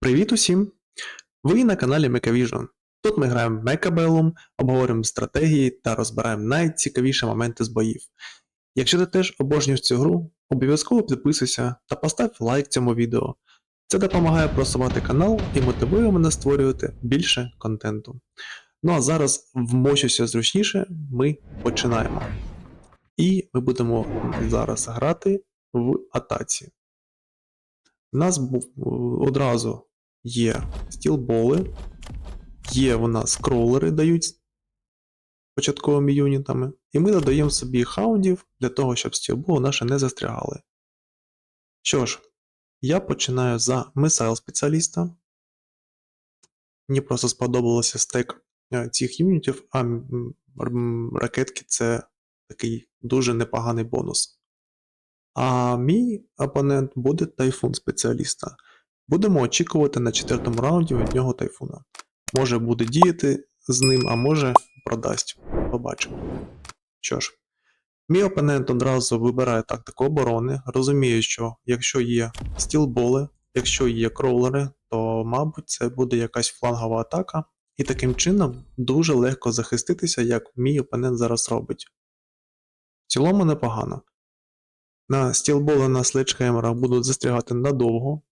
Привіт усім! Ви на каналі MechaVision. Тут ми граємо в обговорюємо стратегії та розбираємо найцікавіші моменти з боїв. Якщо ти теж обожнюєш цю гру, обов'язково підписуйся та постав лайк цьому відео. Це допомагає просувати канал і мотивує мене створювати більше контенту. Ну а зараз вмощуся зручніше, ми починаємо. І ми будемо зараз грати в атаці. У нас одразу є стілболи, є у нас кроулери дають початковими юнітами, і ми додаємо собі хаундів для того, щоб стілболи наші не застрягали. Що ж, я починаю за мисайл спеціаліста. Мені просто сподобалося стек е, цих юнітів, а ракетки це такий дуже непоганий бонус. А мій опонент буде тайфун спеціаліста. Будемо очікувати на четвертому раунді від нього тайфуна. Може буде діяти з ним, а може продасть. Побачимо. Що ж, мій опонент одразу вибирає тактику оборони, розуміє, що якщо є стілболи, якщо є кроулери, то, мабуть, це буде якась флангова атака, і таким чином дуже легко захиститися, як мій опонент зараз робить. В цілому непогано. На стілболи на следжхемерах будуть застрягати надовго.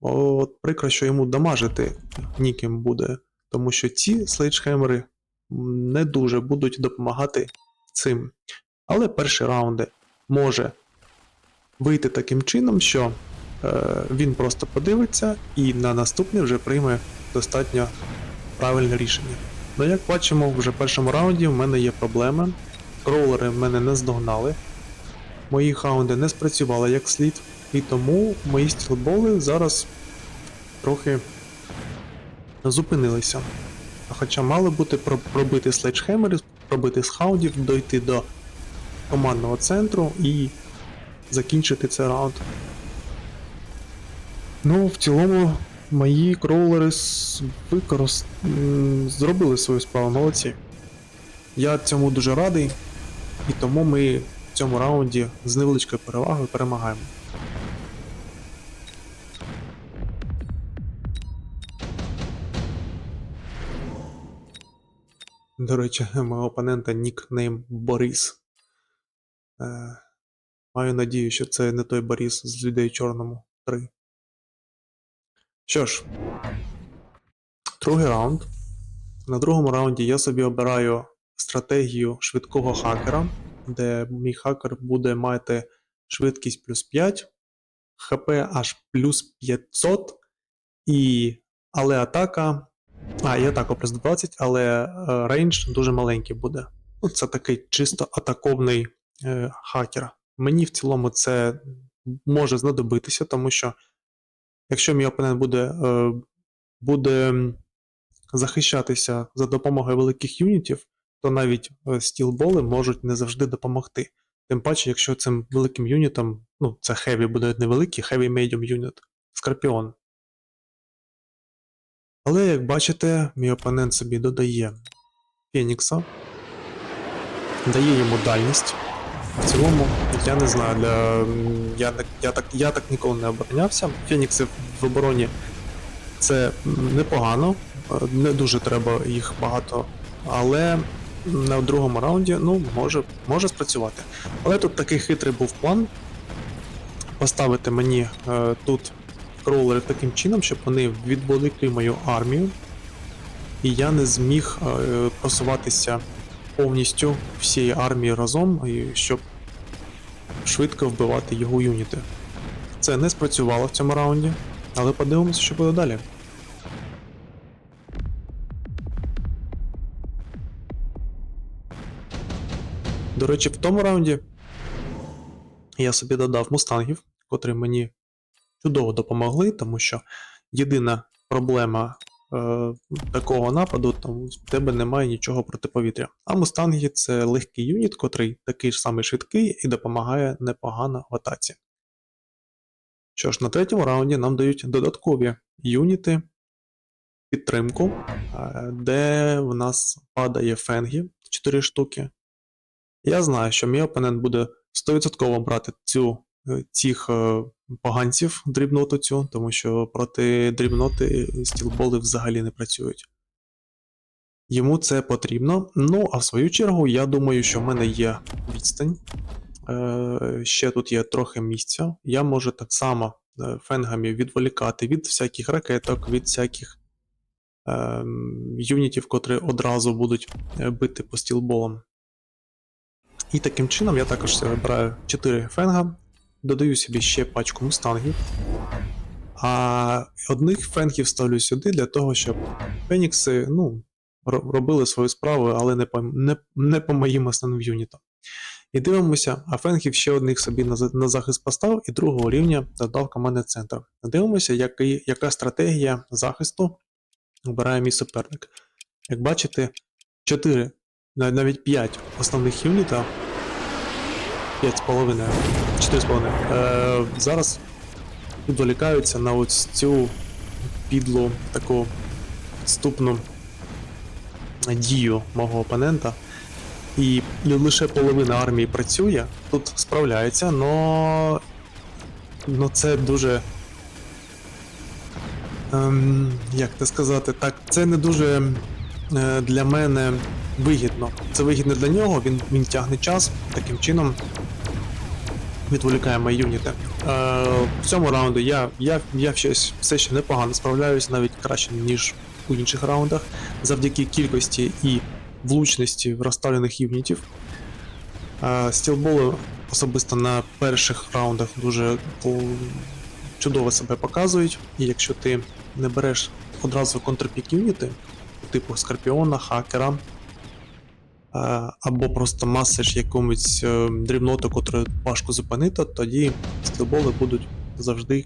От прикро, що йому дамажити ніким буде, тому що ці слейджхемери не дуже будуть допомагати цим. Але перші раунди може вийти таким чином, що е, він просто подивиться і на наступний вже прийме достатньо правильне рішення. Ну, як бачимо, вже в першому раунді в мене є проблеми. Кроулери мене не здогнали. Мої хаунди не спрацювали як слід, і тому мої стілболи зараз трохи зупинилися. Хоча мали бути про- пробити следжхемери, пробити з хаундів, дойти до командного центру і закінчити цей раунд. Ну, в цілому, мої кроулери використ... зробили свою справу, молодці. Я цьому дуже радий, і тому ми цьому раунді з невеличкою перевагою перемагаємо. До речі, мого опонента нікнейм Борис. Е, маю надію, що це не той Борис з людей чорному 3. Що ж, другий раунд. На другому раунді я собі обираю стратегію швидкого хакера, де мій хакер буде мати швидкість плюс 5, ХП аж плюс 500, і... але атака. А, і атака плюс 20, але е, рейндж дуже маленький буде. Ну, це такий чисто атаковний е, хакер. Мені в цілому це може знадобитися, тому що якщо мій опонент буде, е, буде захищатися за допомогою великих юнітів, то навіть е, стілболи можуть не завжди допомогти. Тим паче, якщо цим великим юнітом, ну, це heavy буде невеликий, heavy medium юніт, Скорпіон. Але, як бачите, мій опонент собі додає Фенікса, дає йому дальність. В цілому, я не знаю, для... я, я, так, я так ніколи не оборонявся. Фенікси в обороні це непогано, е, не дуже треба їх багато, але на другому раунді ну, може, може спрацювати. Але тут такий хитрий був план поставити мені е, тут кроулери таким чином, щоб вони відволікли мою армію, і я не зміг е, просуватися повністю всієї армії разом, і щоб швидко вбивати його юніти. Це не спрацювало в цьому раунді, але подивимося, що буде далі. До речі, в тому раунді я собі додав мустангів, котрі мені чудово допомогли, тому що єдина проблема е, такого нападу, там в тебе немає нічого проти повітря. А мустанги це легкий юніт, котрий такий ж самий швидкий і допомагає непогано в атаці. Що ж, на третьому раунді нам дають додаткові юніти підтримку, е, де в нас падає фенгі 4 штуки. Я знаю, що мій опонент буде 100% брати цю е, цих е, поганців дрібноту цю, тому що проти дрібноти стілболи взагалі не працюють. Йому це потрібно. Ну, а в свою чергу, я думаю, що в мене є відстань. Е, ще тут є трохи місця. Я можу так само фенгами відволікати від всяких ракеток, від всяких е, юнітів, котрі одразу будуть бити по стілболам. І таким чином я також вибираю 4 фенга, додаю собі ще пачку мустангів. А одних фенгів ставлю сюди для того, щоб фенікси ну, робили свою справу, але не по, не, не по моїм основним юнітам. І дивимося, а фенгів ще одних собі на, на захист постав і другого рівня додав командний центр. Дивимося, який, яка стратегія захисту обирає мій суперник. Як бачите, 4, навіть 5 основних юніта, 5,5, 4,5, е, зараз відволікаються на ось цю підлу таку підступну дію мого опонента. І лише половина армії працює, тут справляється, но, но це дуже. Ем, як це сказати, так, це не дуже для мене вигідно. Це вигідно для нього, він, він тягне час, таким чином відволікає мої юніти. Е, в цьому раунді я, я, я щось все ще непогано справляюсь, навіть краще, ніж у інших раундах, завдяки кількості і влучності розставлених юнітів. Е, Стілболи особисто на перших раундах дуже чудово себе показують, і якщо ти не береш одразу контрпік юніти, типу Скорпіона, хакера, е, або просто масиш якомусь е, дрібноту, котру важко зупинити, тоді стілболи будуть завжди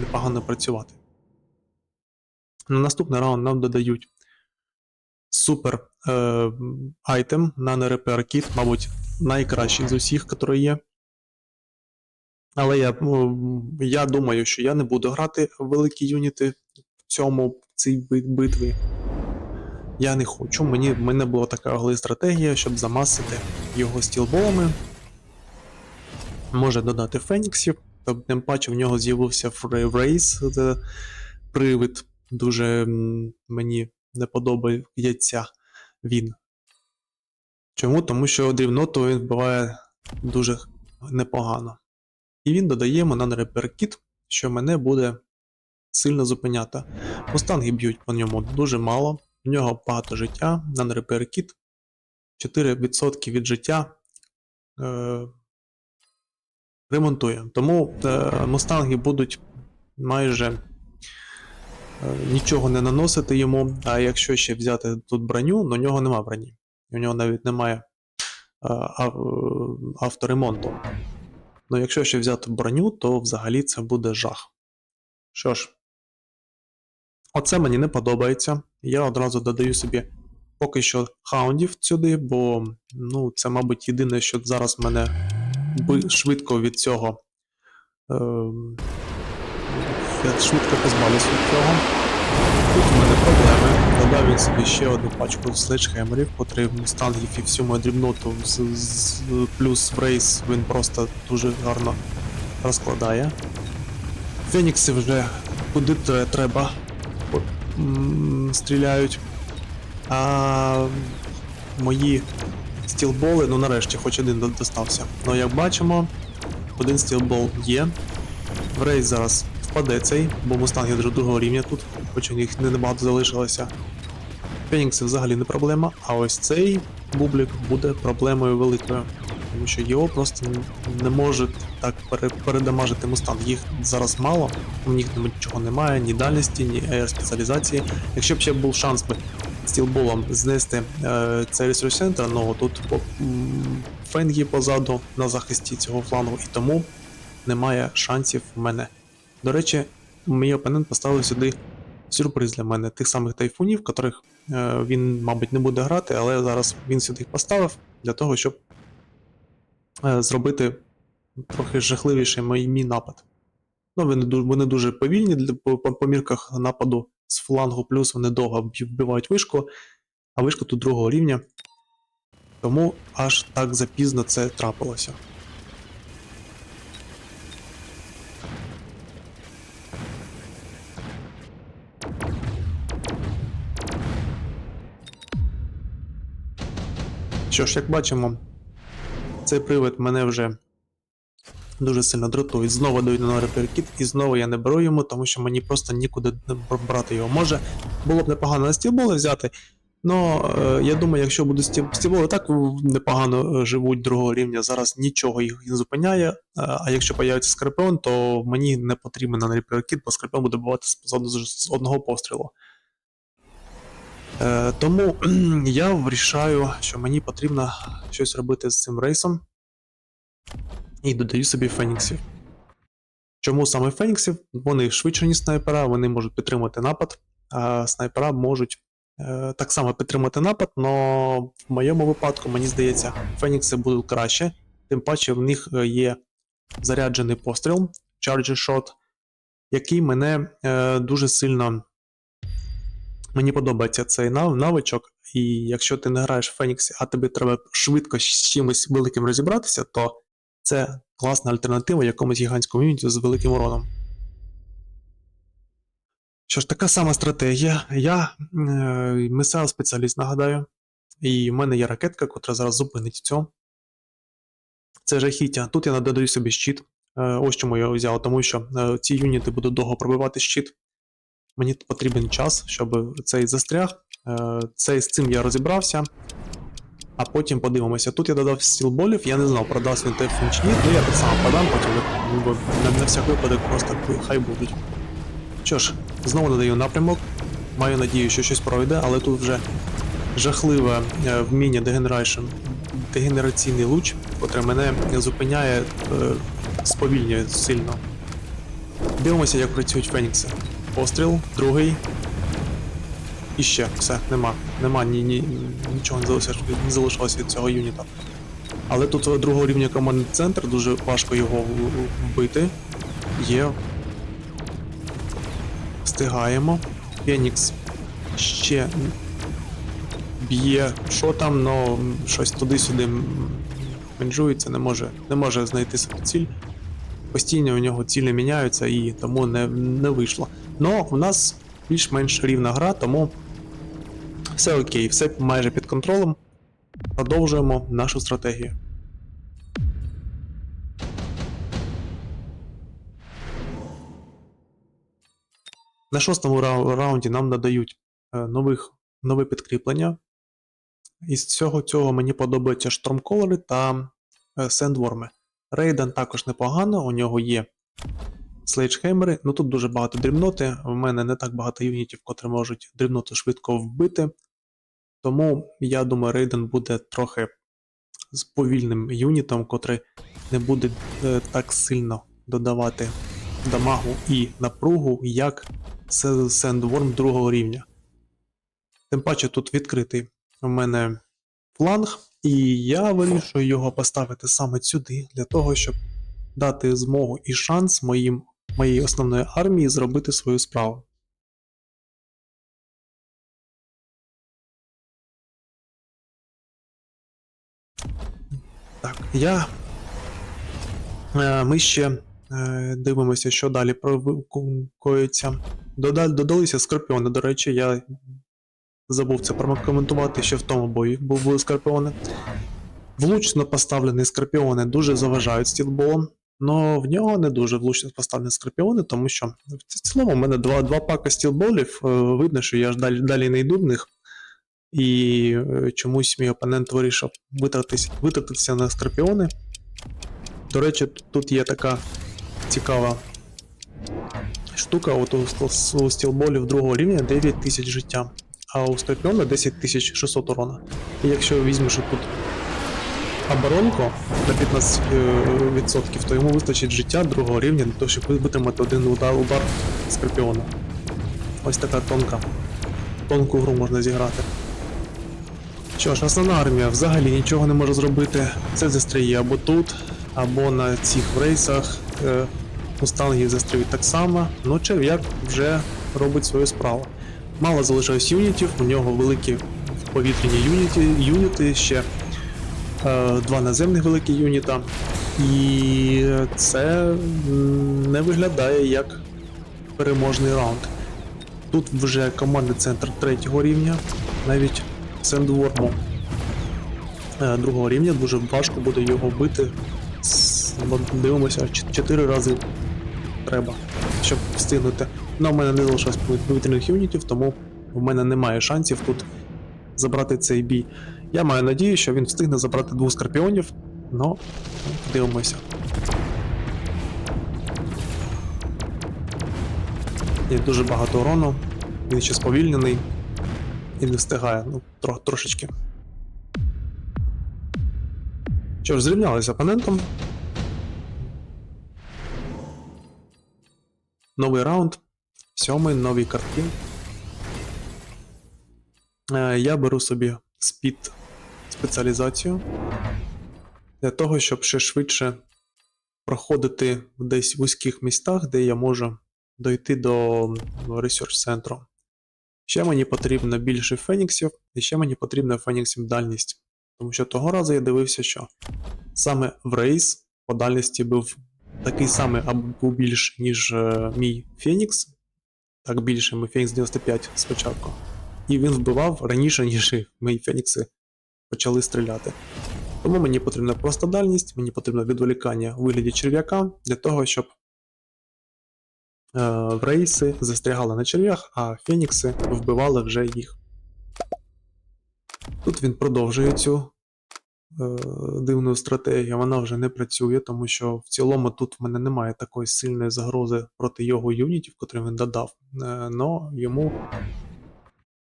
непогано працювати. На наступний раунд нам додають супер е, айтем на Repair Kit, мабуть, найкращий з усіх, який є. Але я, ну, я думаю, що я не буду грати великі юніти в цьому в цій битві. Я не хочу. Мені, в мене була така гли стратегія, щоб замасити його стілболами. Може додати феніксів. Тобто, тим паче в нього з'явився фре- це привид. Дуже мені не подобається він. Чому? Тому що дрібноту він вбиває дуже непогано. І він додає на що мене буде сильно зупиняти. Мустанги б'ють по ньому дуже мало, в нього багато життя, на реперкіт 4% від життя е, ремонтує. Тому е, мустанги будуть майже е, нічого не наносити йому. А якщо ще взяти тут броню, на нього нема броні. У нього навіть немає е, авторемонту. Ну, якщо ще взяти броню, то взагалі це буде жах. Що ж, оце мені не подобається. Я одразу додаю собі поки що хаундів сюди, бо ну, це, мабуть, єдине, що зараз мене швидко від цього. Е, швидко позбавлюсь від цього. Тут в мене проблеми. Додав він собі ще одну пачку следжхемерів, котрий мустангів і всю мою дрібноту з, з, плюс рейс він просто дуже гарно розкладає. Фенікси вже куди треба стріляють. А мої стілболи, ну нарешті, хоч один достався. Ну як бачимо, один стілбол є. В рейс зараз впаде цей, бо мустанги вже другого рівня тут, хоч у них не небагато залишилося. Фенікси взагалі не проблема, а ось цей бублік буде проблемою великою. Тому що його просто не може так передамажити мустанг. Їх зараз мало, у них нічого немає, ні дальності, ні аероспеціалізації. Якщо б ще був шанс би стілболом знести е, цей ресурс центр, ну тут фенгі позаду на захисті цього флангу, і тому немає шансів в мене. До речі, мій опонент поставив сюди сюрприз для мене тих самих тайфунів, котрих е, він, мабуть, не буде грати, але зараз він сюди їх поставив для того, щоб е, Е, зробити трохи жахливіший мій, мій напад. Ну, вони, вони дуже повільні для, по, по мірках нападу з флангу, плюс вони довго вбивають вишку, а вишка тут другого рівня. Тому аж так запізно це трапилося. Що ж, як бачимо, цей привид мене вже дуже сильно дратує. Знову даю на реперкіт, і знову я не беру йому, тому що мені просто нікуди брати його. Може, було б непогано на стілболи взяти. Ну, я думаю, якщо будуть стіл- стілболи так непогано е, живуть другого рівня, зараз нічого їх не зупиняє. е, А якщо появиться скорпіон, то мені не потрібен на реперкіт, бо скорпіон буде бувати з одного пострілу. Е, тому я вирішаю, що мені потрібно щось робити з цим рейсом. І додаю собі феніксів. Чому саме феніксів? Вони швидше, ніж снайпера, вони можуть підтримати напад, а снайпера можуть е, так само підтримати напад, але в моєму випадку, мені здається, фенікси будуть краще. Тим паче в них е, є заряджений постріл, Charger Shot, який мене е, дуже сильно. Мені подобається цей нав- навичок, і якщо ти не граєш в Феніксі, а тобі треба швидко з чимось великим розібратися, то це класна альтернатива якомусь гігантському юніті з великим уроном. Що ж, така сама стратегія. Я е, мисел спеціаліст, нагадаю, і в мене є ракетка, котра зараз зупинить цього. Це жахіття. Тут я додаю собі щит. Е, ось чому я його взяв, тому що е, ці юніти будуть довго пробивати щит. Мені потрібен час, щоб цей застряг. Е, цей, з цим я розібрався. А потім подивимося. Тут я додав стілболів, я не знав, продасть він теф чи ні, ну я так само подам, потім бо на, на всяк випадок просто хай будуть. Що ж, знову додаю напрямок. Маю надію, що щось пройде, але тут вже жахливе е, вміння Degeneration, дегенераційний луч, котре мене зупиняє, е, сповільнює сильно. Дивимося, як працюють фенікси. Постріл, другий. І ще, все, нема. Нема ні, ні, нічого не залишилось, не залишилось від цього юніта. Але тут е, другого рівня командний центр, дуже важко його вбити. Є. Встигаємо. Фенікс ще б'є. Що там, но щось туди-сюди менжується, не може, не може знайти собі ціль. Постійно у нього цілі міняються і тому не, не вийшло. Но в нас більш-менш рівна гра, тому все окей, все майже під контролем. Продовжуємо нашу стратегію. На шостому раунді нам надають е, нових, нове підкріплення. Із всього цього мені подобаються штурмколери та е, сендворми. Рейден також непогано, у нього є слейджхеймери, ну тут дуже багато дрібноти. В мене не так багато юнітів, котрі можуть дрібноту швидко вбити. Тому я думаю, Рейден буде трохи з повільним юнітом, котрий не буде е, так сильно додавати дамагу і напругу, як Се- Сендворм другого рівня. Тим паче тут відкритий у мене фланг, і я вирішую його поставити саме сюди, для того, щоб дати змогу і шанс моїм, моїй основної армії зробити свою справу. Так, я. Е, Ми ще е, дивимося, що далі коїться. Додалися скорпіони. До речі, я забув це прокоментувати ще в тому бої. Був були скорпіони. Влучно поставлені скорпіони дуже заважають стілболом. Но в нього не дуже влучно поставлені скорпіони, тому що в цілому в мене два, два пака стілболів. е, Видно, що я ж далі, далі не йду в них. І е, чомусь мій опонент вирішив витратитися, витратитися на скорпіони. До речі, тут є така цікава штука. От у, стілболів другого рівня 9 тисяч життя, а у скорпіона 10 600 урона. І якщо візьмеш тут оборонку на 15%, то йому вистачить життя другого рівня для того, щоб витримати один удар, удар скорпіона. Ось така тонка. Тонку гру можна зіграти. Що ж, основна армія взагалі нічого не може зробити. Це застріє або тут, або на цих рейсах. Е, Мустанги застріють так само, ну черв'як вже робить свою справу. Мало залишилось юнітів, у нього великі повітряні юніті, юніти, ще два наземних великі юніта. І це не виглядає як переможний раунд. Тут вже командний центр третього рівня, навіть Сендворму е, другого рівня, дуже важко буде його бити. Дивимося, 4 рази треба, щоб встигнути. Ну, в мене не залишилось повітряних юнітів, тому в мене немає шансів тут забрати цей бій. Я маю надію, що він встигне забрати двох скорпіонів, но дивимося. Є дуже багато урону, він ще сповільнений і не встигає, ну, тро, трошечки. Що ж, зрівнялися з опонентом. Новий раунд. Сьомий, нові картки. Е, Я беру собі спід спеціалізацію для того, щоб ще швидше проходити в десь вузьких містах, де я можу дойти до ресерч центру. Ще мені потрібно більше феніксів, і ще мені потрібна феніксів дальність. Тому що того разу я дивився, що саме в рейс по дальності був такий самий або більш, ніж е, мій Фенікс. Так більше, мій Фенікс 95 спочатку. І він вбивав раніше, ніж мої Фенікси почали стріляти. Тому мені потрібна просто дальність, мені потрібно відволікання у вигляді черв'яка для того, щоб е, рейси застрягали на черв'ях, а Фенікси вбивали вже їх. Тут він продовжує цю е, дивну стратегію, вона вже не працює, тому що в цілому тут в мене немає такої сильної загрози проти його юнітів, котрі він додав. Е, но йому,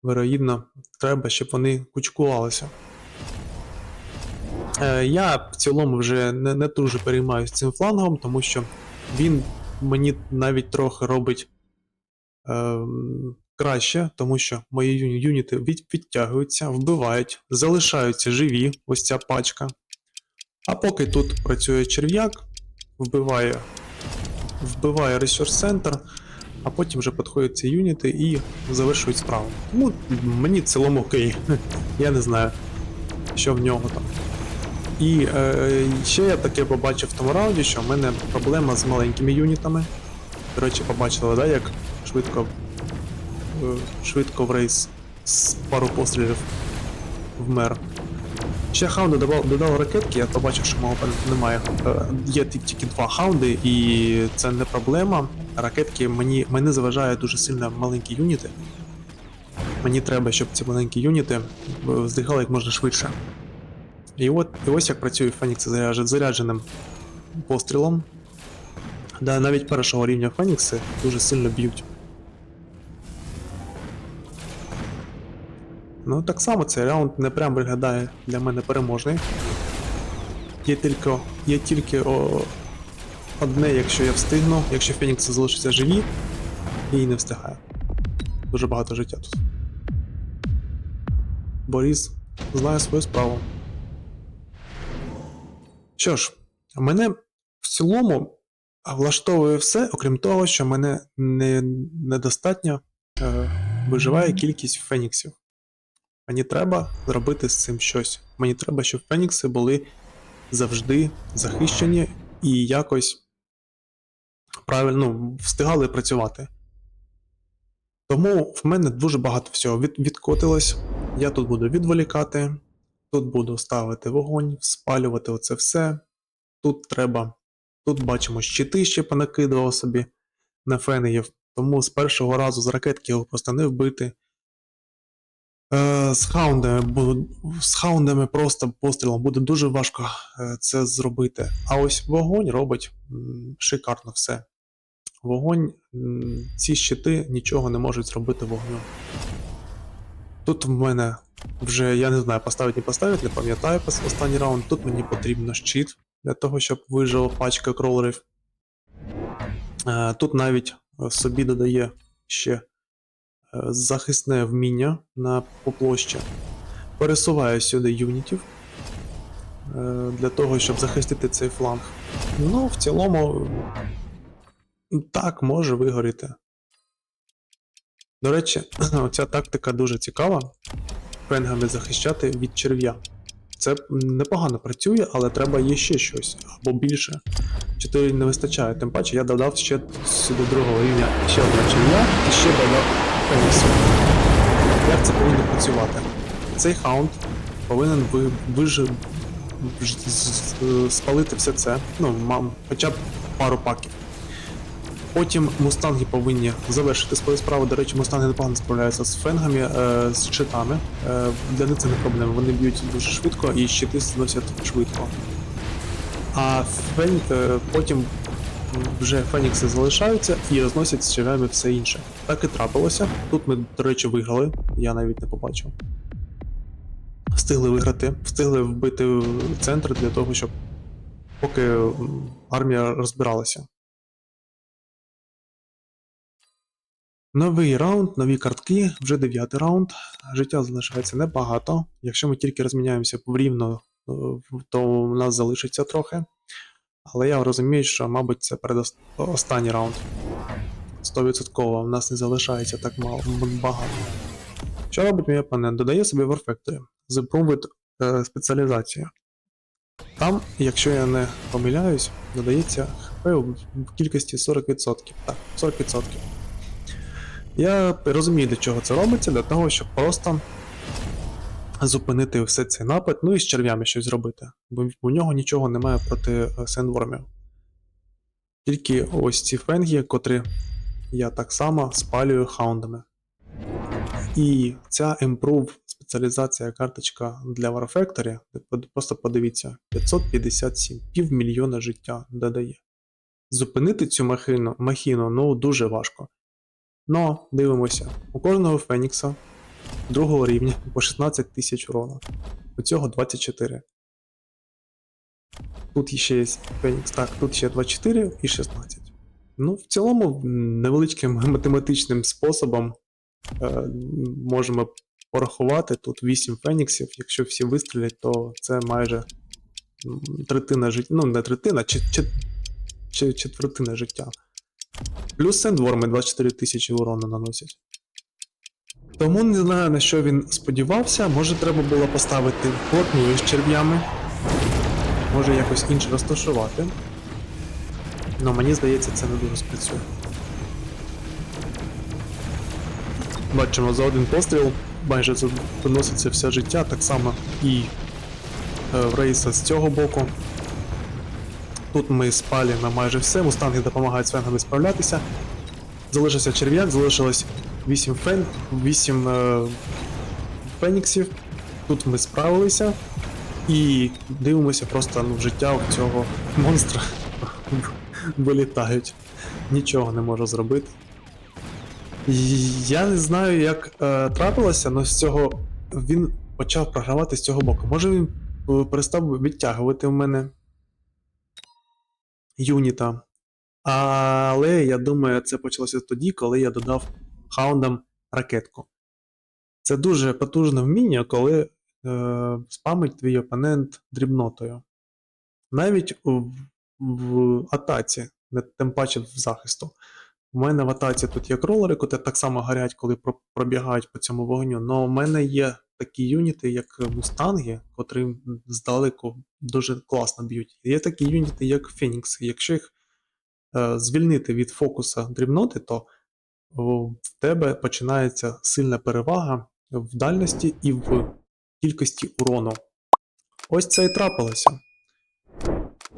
вирогідно, треба, щоб вони кучкувалися. Е, я в цілому вже не, не дуже переймаюся цим флангом, тому що він мені навіть трохи робить е, краще, тому що мої юні- юніти від, відтягуються, вбивають, залишаються живі, ось ця пачка. А поки тут працює черв'як, вбиває, вбиває Center, а потім вже підходять ці юніти і завершують справу. Тому мені в цілому окей. Я не знаю, що в нього там. І е, ще я таке побачив в тому раунді, що в мене проблема з маленькими юнітами. До речі, побачили, да, як швидко, е, швидко в рейс з пару пострілів вмер. Ще хаунди додав, додав ракетки, я побачив, що мого немає. Е, є тільки два хаунди, і це не проблема. Ракетки мені, мене заважає дуже сильно маленькі юніти. Мені треба, щоб ці маленькі юніти е, здихали як можна швидше. І от і ось як працює Фенікс заряджен, зарядженим пострілом. Да, навіть першого рівня Фенікси дуже сильно б'ють. Ну, так само цей раунд не прям виглядає для мене переможний. Є тільки, є тільки о, одне, якщо я встигну, якщо Фенікси залишаться живі, і не встигає. Дуже багато життя тут. Борис знає свою справу. Що ж, мене в цілому влаштовує все, окрім того, що мене не, недостатньо е, виживає кількість феніксів. Мені треба зробити з цим щось. Мені треба, щоб фенікси були завжди захищені і якось правильно ну, встигали працювати. Тому в мене дуже багато всього від, відкотилось. Я тут буду відволікати, тут буду ставити вогонь, спалювати оце все. Тут треба. Тут бачимо щити ще понакидував собі на фенеїв, тому з першого разу з ракетки його просто не вбити. Е, з хаундами з хаундами просто пострілом буде дуже важко е, це зробити. А ось вогонь робить шикарно все. Вогонь, ці щити нічого не можуть зробити вогню. Тут в мене вже, я не знаю, поставити не поставити, не пам'ятаю останній раунд. Тут мені потрібно щит для того, щоб вижила пачка кролерів. Е, Тут навіть е, собі додає ще е, захисне вміння на по площі. Пересуває сюди юнітів для того, щоб захистити цей фланг. Ну, в цілому, так, може вигоріти. До речі, оця тактика дуже цікава. Пенгами захищати від черв'я. Це непогано працює, але треба є ще щось або більше. Чотири не вистачає. Тим паче я додав ще сюди другого рівня ще одна черв'я і ще додав феніксу. Як це повинно працювати? Цей хаунд повинен ви, виж, спалити все це. Ну, мам, хоча б пару паків. Потім мустанги повинні завершити свою справу. До речі, мустанги непогано справляються з фенгами, е, з щитами. Е, для них це не проблема. Вони б'ють дуже швидко і щити зносять швидко. А фен, е, потім вже фенікси залишаються і розносять з червями все інше. Так і трапилося. Тут ми, до речі, виграли, я навіть не побачив. Встигли виграти, встигли вбити центр для того, щоб поки армія розбиралася. Новий раунд, нові картки, вже дев'ятий раунд. Життя залишається небагато. Якщо ми тільки розміняємося рівно, е, то у нас залишиться трохи. Але я розумію, що, мабуть, це передостанній раунд. 100% у нас не залишається так мало багато. Що робить мій опонент? Додає собі Warfactory Improved е, спеціалізація. Там, якщо я не помиляюсь, додається ХП в в кількості 40%. Так, 40%. Я розумію, для чого це робиться, для того, щоб просто зупинити все цей напад, ну і з черв'ями щось зробити. Бо у нього нічого немає проти е, сендвормів. Тільки ось ці фенги, котрі я так само спалюю хаундами. І ця Improve спеціалізація карточка для Warfactory, просто подивіться, 557, півмільйона життя додає. Зупинити цю махину, махіну ну дуже важко. Но дивимося, у кожного Фенікса другого рівня по 16 тисяч урона. У цього 24. Тут ще є Фенікс, так, тут ще 24 і 16. Ну, в цілому, невеличким математичним способом е, можемо порахувати тут 8 феніксів. Якщо всі вистрілять, то це майже третина життя. Ну, не третина, чи, чи, чи четвертина життя. Плюс сендворми 24 тисячі урону наносять. Тому не знаю на що він сподівався. Може треба було поставити плотною з черв'ями. Може якось інше розташувати. Ну мені здається, це не дуже спрацює. Бачимо за один постріл, майже виноситься все життя, так само і е, в рейса з цього боку. Тут ми спалюємо майже все, мустанги допомагають з фенгами справлятися. Залишився черв'як, залишилось 8 фен, 8 е, феніксів. Тут ми справилися і дивимося просто ну, в життя цього монстра. Вилітають. Нічого не можу зробити. Я не знаю, як е, трапилося, але з цього він почав програвати з цього боку. Може він е, перестав відтягувати в мене юніта. Але я думаю, це почалося тоді, коли я додав хаундам ракетку. Це дуже потужне вміння, коли е, спамить твій опонент дрібнотою. Навіть в, в атаці, не тим паче в захисту. У мене в атаці тут є кролери, котрі так само горять, коли пробігають по цьому вогню. Але у мене є такі юніти, як мустанги, котрі здалеку дуже класно б'ють. Є такі юніти, як Фенікс. Якщо їх е, звільнити від фокуса дрібноти, то в тебе починається сильна перевага в дальності і в кількості урону. Ось це і трапилося.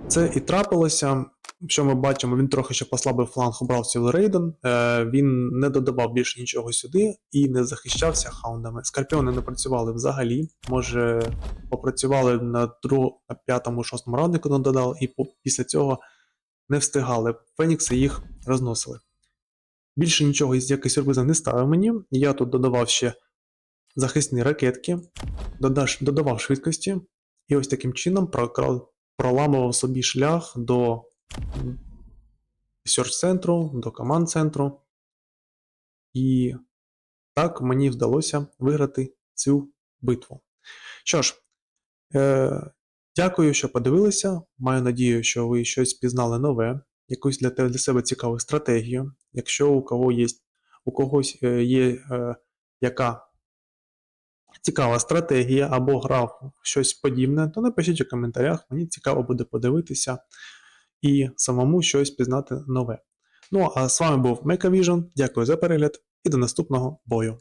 Це і трапилося. Що ми бачимо, він трохи ще послабив фланг, обрав цілий рейден. Е, він не додавав більше нічого сюди і не захищався хаундами. Скорпіони не працювали взагалі. Може, попрацювали на п'ятому, шостому раунді, коли додав, і після цього не встигали. Фенікси їх розносили. Більше нічого із яких сюрпризів не ставив мені. Я тут додавав ще захисні ракетки, додавав швидкості, і ось таким чином прокрав- проламував собі шлях до search центру, до команд центру. І так мені вдалося виграти цю битву. Що ж, е, дякую, що подивилися. Маю надію, що ви щось пізнали нове, якусь для, для себе цікаву стратегію. Якщо у кого є, у когось е, є е, яка цікава стратегія або грав щось подібне, то напишіть у коментарях, мені цікаво буде подивитися і самому щось пізнати нове. Ну а з вами був Мекавіжн. Дякую за перегляд і до наступного бою.